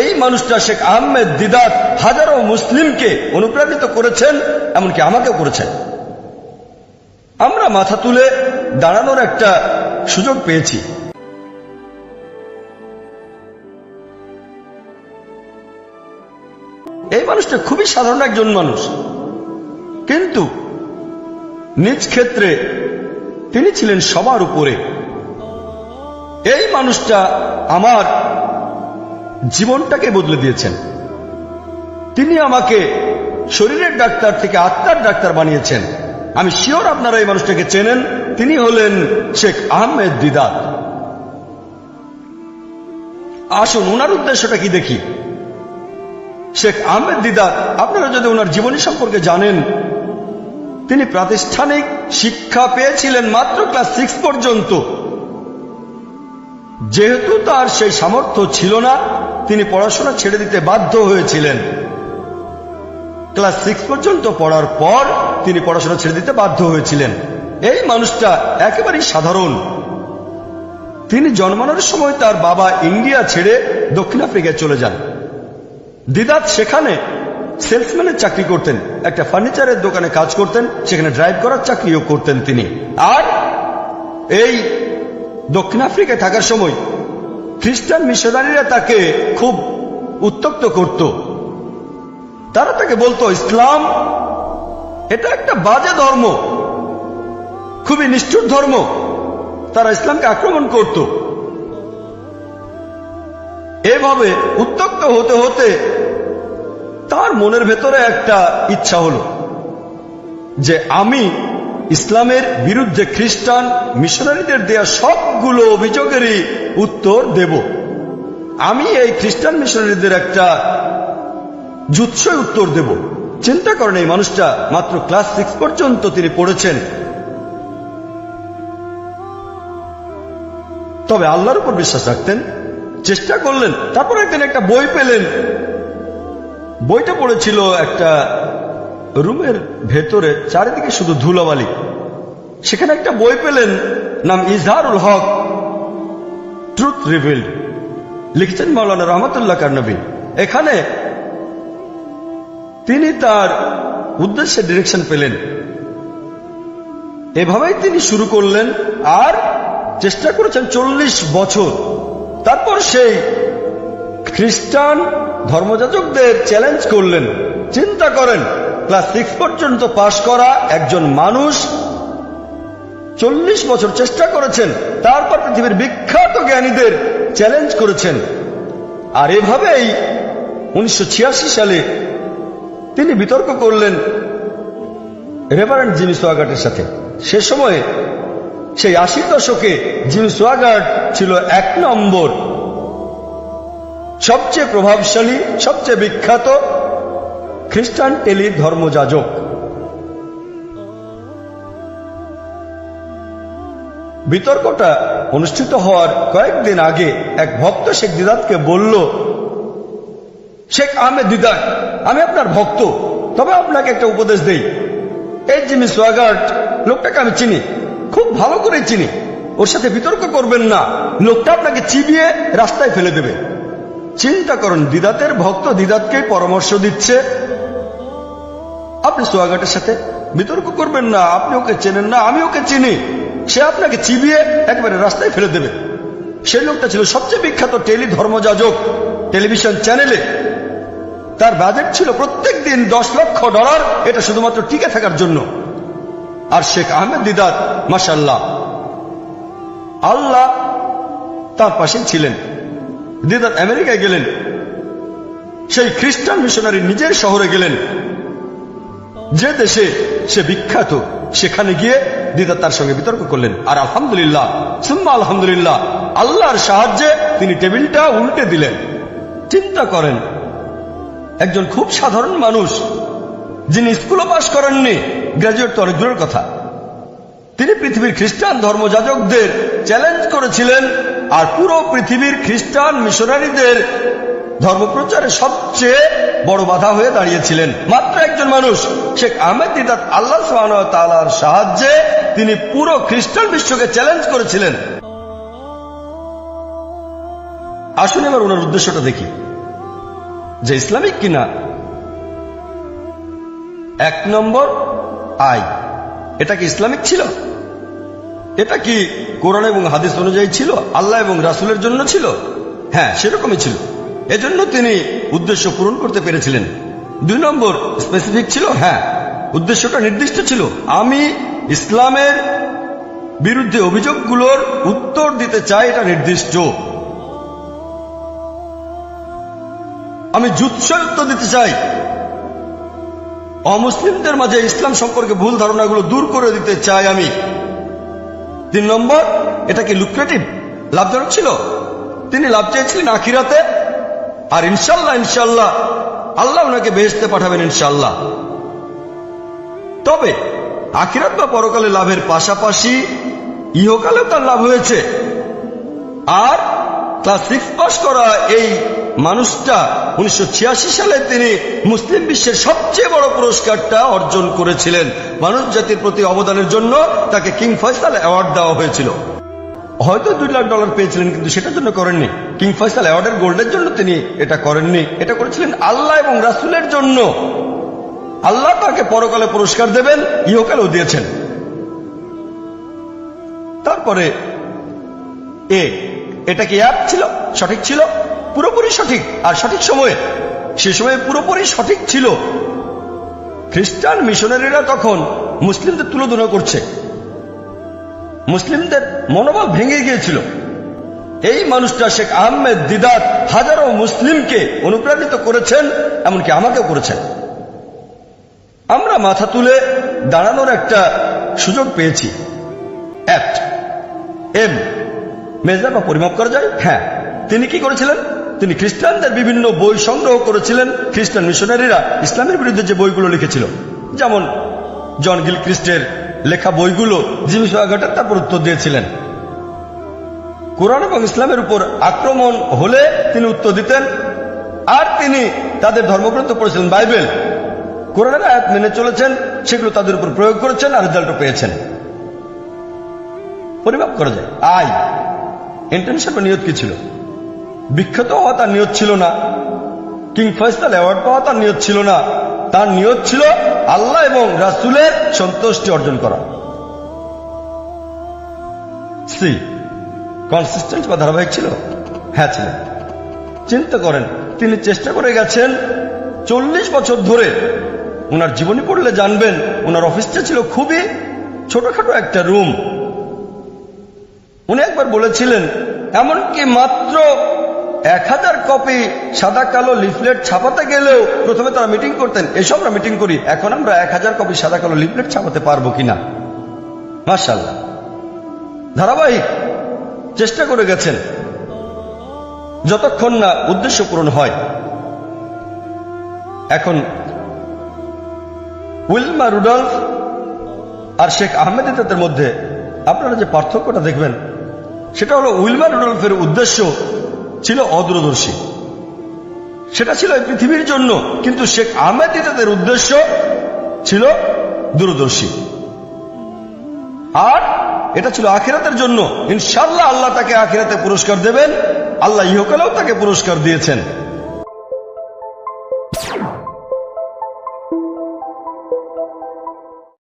এই মানুষটা শেখ আহমেদ দিদাত হাজারো মুসলিমকে অনুপ্রাণিত করেছেন, এমনকি আমাকেও করেছেন। আমরা মাথা তুলে দাঁড়ানোর একটা সুযোগ পেয়েছি। এই মানুষটা খুবই সাধারণ একজন মানুষ। কিন্তু নিজ ক্ষেত্রে তিনি ছিলেন সবার উপরে। এই মানুষটা আমার জীবনটাকে বদলে দিয়েছেন। তিনি আমাকে শরীরের ডাক্তার থেকে আত্মার ডাক্তার বানিয়েছেন। আমি শিওর আপনারা এই মানুষটাকে চেনেন। তিনি হলেন শেখ আহমেদ দিদাত আসুন ওনার উদ্দেশ্যটা কি দেখি? শেখ আহমেদ দিদাত আপনারা যদি ওনার জীবনী সম্পর্কে জানেন, তিনি প্রাতিষ্ঠানিক শিক্ষা পেয়েছিলেন মাত্র ক্লাস সিক্স পর্যন্ত। যেহেতু তার সেই সামর্থ্য ছিল না, তিনি পড়াশোনা ছেড়ে দিতে বাধ্য হয়েছিলেন। ক্লাস সিক্স পর্যন্ত পড়ার পর তিনি পড়াশোনা ছেড়ে দিতে বাধ্য হয়েছিলেন। এই মানুষটা একেবারেই সাধারণ। তিনি জন্মানোর সময় তার বাবা ইন্ডিয়া ছেড়ে দক্ষিণ আফ্রিকায় চলে যান। দিদাত সেখানে সেলসম্যানের চাকরি করতেন, একটা ফার্নিচারের দোকানে কাজ করতেন, সেখানে ড্রাইভ করার চাকরিও করতেন তিনি। আর এই দক্ষিণ আফ্রিকায় থাকার সময় খ্রিস্টান মিশনারিরা তাকে খুব উত্তক্ত করত। তারা তাকে বলতো, ইসলাম, এটা একটা বাজে ধর্ম, খুবই নিষ্ঠুর ধর্ম। তারা ইসলামকে আক্রমণ করত। এভাবে উত্তক্ত হতে হতে তার মনের ভেতরে একটা ইচ্ছা হলো যে আমি ইসলামের বিরুদ্ধে খ্রিস্টান মিশনারিদের দেয়া সবগুলো অভিযোগেরই উত্তর দেব। আমি এই খ্রিস্টান মিশনারিদের একটা জুৎসই উত্তর দেব। চিন্তা করেন এই মানুষটা মাত্র ক্লাস সিক্স পর্যন্ত তিনি পড়েছেন। তবে আল্লাহর উপর বিশ্বাস রাখতেন, চেষ্টা করলেন, তারপর একদিন একটা বই পেলেন। বইটা পড়েছিল একটা রুমের ভেতরে চারিদিকে শুধু ধুলোবালি। সেখানে একটা বই পেলেন, নাম ইজহারুল হক। ট্রুথ রিভিল্ড লিখছেন মাওলানা রহমতুল্লাহ কারনবী এখানে তিনি তার উদ্দেশ্যে ডিরেকশন পেলেন। এভাবেই তিনি শুরু করলেন আর চেষ্টা করেছেন চল্লিশ বছর। তারপর সেই খ্রিস্টান ধর্মযাজকদের চ্যালেঞ্জ করলেন। চিন্তা করেন ক্লাস সিক্স পর্যন্ত পাশ করা একজন মানুষ চল্লিশ বছর চেষ্টা করেছেন, তারপর পৃথিবীর বিখ্যাত জ্ঞানীদের চ্যালেঞ্জ করেছেন। আর এভাবেই উনিশশো ছিয়াশি সালে তিনি বিতর্ক করলেন রেভারেন্ট জিমি সোয়াগাটের সাথে। সে সময়ে সেই আশির দশকে জিমি সোয়াগাট ছিল এক নম্বর। সবচেয়ে প্রভাবশালী, সবচেয়ে বিখ্যাত খ্রিস্টান টেলি ধর্মযাজক। বিতর্কটা অনুষ্ঠিত হওয়ার কয়েকদিন আগে এক ভক্ত শেখ দিদাতকে বলল, শেখ আহমেদ দিদাত আমি আপনার ভক্ত, তবে আপনাকে একটা উপদেশ দেই। এই জিমি সোয়াগার্ট লোকটাকে আমি চিনি, খুব ভালো করে চিনি। ওর সাথে বিতর্ক করবেন না, লোকটা আপনাকে চিবিয়ে রাস্তায় ফেলে দেবে। চিন্তা করুন, দিদাতের ভক্ত দিদাতকে পরামর্শ দিচ্ছে। আপনি সোয়াগাটের সাথে বিতর্ক করবেন না, আপনি ওকে চেনেন না, আমি ওকে চিনি। সে আপনাকে চিবিয়ে একবারে রাস্তায় ফেলে দেবে। সেই লোকটা ছিল সবচেয়ে বিখ্যাত টেলি ধর্মযাজক টেলিভিশন চ্যানেলে। তার বাজেট ছিল প্রত্যেক দিন দশ লক্ষ ডলার, এটা শুধুমাত্র টিকে থাকার জন্য। আর শেখ আহমেদ দিদাত মাসাল্লাহ আল্লাহ তার পাশে ছিলেন। দিদাত আমেরিকায় গেলেন, সেই খ্রিস্টান মিশনারি নিজের শহরে গেলেন। যে দেশে সে বিখ্যাত, সেখানে গিয়ে দিদা তার সঙ্গে বিতর্ক করলেন। আর আলহামদুলিল্লাহ, সুম্মা আলহামদুলিল্লাহ, আল্লাহর সাহায্যে তিনি টেবিলটা উল্টে দিলেন। চিন্তা করেন, একজন খুব সাধারণ মানুষ, যিনি স্কুলও পাশ করেননি, গ্রাজুয়েট তো অনেক দূরের কথা, তিনি পৃথিবীর খ্রিস্টান ধর্মযাজকদের চ্যালেঞ্জ করেছিলেন আর পুরো পৃথিবীর খ্রিস্টান মিশনারিদের ধর্মপ্রচারে সবচেয়ে বড় বাধা হয়ে দাঁড়িয়েছিলেন। মাত্র একজন মানুষ, শেখ আহমেদ আল্লাহ তালার সাহায্যে তিনি পুরো খ্রিস্টান বিশ্বকে চ্যালেঞ্জ করেছিলেন। আসুন এবার ওনার উদ্দেশ্যটা দেখি। যে ইসলামিক কিনা? এক নম্বর আই এটা কি ইসলামিক ছিল? এটা কি কোরআন এবং হাদিস অনুযায়ী ছিল? আল্লাহ এবং রাসুলের জন্য ছিল? হ্যাঁ সেরকমই ছিল। এজন্য তিনি উদ্দেশ্য পূরণ করতে পেরেছিলেন। দুই নম্বর স্পেসিফিক ছিল? হ্যাঁ উদ্দেশ্যটা নির্দিষ্ট ছিল। আমি ইসলামের বিরুদ্ধে অভিযোগগুলোর উত্তর দিতে চাই, এটা নির্দিষ্ট। আমি জুৎসর উত্তর দিতে চাই। অমুসলিমদের মাঝে ইসলাম সম্পর্কে ভুল ধারণাগুলো দূর করে দিতে চাই আমি। তিন নম্বর, এটা কি লুক্রেটিভ লাভজনক ছিল? তিনি লাভ চেয়েছিলেন আখিরাতে। আর ইনশাল্লাহ ইনশাল্লাহ, আল্লাহ ওনাকে বেহেস্তে পাঠাবেন ইনশাল্লাহ। তবে, আখিরাত বা পরকালে লাভের পাশাপাশি ইহকালেও তার লাভ হয়েছে। আর ক্লাস সিক্স পাস করা এই মানুষটা উনিশশো ছিয়াশি সালে তিনি মুসলিম বিশ্বের সবচেয়ে বড় পুরস্কারটা অর্জন করেছিলেন। মানুষ জাতির প্রতি অবদানের জন্য তাকে কিং ফয়সাল অ্যাওয়ার্ড দেওয়া হয়েছিল। হয়তো দুই লাখ ডলার পেয়েছিলেন, কিন্তু সেটার জন্য করেননি। কিং ফয়সাল অ্যাওয়ার্ডের গোল্ডের জন্য তিনি এটা করেননি। এটা করেছিলেন আল্লাহ এবং রাসুলের জন্য। আল্লাহ তাকে পরকালে পুরস্কার দেবেন, ইহকালেও দিয়েছেন। তারপরে, এ, এটা কি অ্যাপ ছিল? সঠিক ছিল? পুরোপুরি সঠিক। আর সঠিক সময়ে, সে সময়ে পুরোপুরি সঠিক ছিল। খ্রিস্টান মিশনারিরা তখন মুসলিমদের তুলোধনা করছে। মুসলিমদের মনোবল ভেঙে গিয়েছিল। এই মানুষটা শেখ আহমেদ দিদাত হাজারো মুসলিমকে অনুপ্রাণিত করেছেন, এমনকি আমাকেও করেছেন। আমরা মাথা তুলে দাঁড়ানোর একটা সুযোগ পেয়েছি। Apt M. মেজার পরিমাপ করা যায়? হ্যাঁ। তিনি কি করেছিলেন? তিনি খ্রিস্টানদের বিভিন্ন বই সংগ্রহ করেছিলেন। খ্রিস্টান মিশনারিরা ইসলামের বিরুদ্ধে যে বইগুলো লিখেছিল। যেমন জন গিল খ্রিস্টের লেখা বইগুলো জিমি সোয়াঘাটের তারপর উত্তর দিয়েছিলেন। কোরআন এবং ইসলামের উপর আক্রমণ হলে তিনি উত্তর দিতেন। আর তিনি তাদের ধর্মগ্রন্থ পড়েছিলেন বাইবেল। কোরআনের আয়াত মেনে চলেছেন, সেগুলো তাদের উপর প্রয়োগ করেছেন আর রেজাল্টও পেয়েছেন। পরিমাপ করা যায়। আই ইন্টার্নশিপ নিয়ত কি ছিল? বিখ্যাত হওয়া তার নিয়ত ছিল না। কিং ফয়সাল অ্যাওয়ার্ড পাওয়া তার নিয়ত ছিল না। তার নিয়ত ছিল আল্লাহ এবং রাসুলের সন্তুষ্টি অর্জন করা। সি কনসিস্টেন্ট বা ধারাবাহিক ছিল? হ্যাঁ ছিলেন চিন্তা করেন, তিনি চেষ্টা করে গেছেন চল্লিশ বছর ধরে ওনার জীবনী পড়লে জানবেন ওনার অফিসটা ছিল খুবই ছোটখাটো একটা রুম উনি একবার বলেছিলেন, এমনকি মাত্র এক হাজার কপি সাদা, কালো লিফলেট ছাপাতে গেলেও প্রথমে তারা মিটিং করতেন। এসব আমরা মিটিং করি। এখন আমরা এক হাজার কপি সাদা, কালো লিফলেট ছাপাতে পারব কিনা? মার্শাল্লাহ ধারাবাহিক চেষ্টা করে গেছেন। যতক্ষণ না উদ্দেশ্য পূরণ হয়। এখন উইলমা রুডলফ আর শেখ আহমেদ ইতাদের মধ্যে আপনারা যে পার্থক্যটা দেখবেন, সেটা হলো উইলমা রুডলফের উদ্দেশ্য ছিল অদূরদর্শী। সেটা ছিল পৃথিবীর জন্য, কিন্তু শেখ আহমেদ তাদের উদ্দেশ্য ছিল দূরদর্শী। আর এটা ছিল আখিরাতের জন্য। ইনশাল্লাহ আল্লাহ তাকে আখিরাতে পুরস্কার দেবেন, আল্লাহ ইহকালেও তাকে পুরস্কার দিয়েছেন।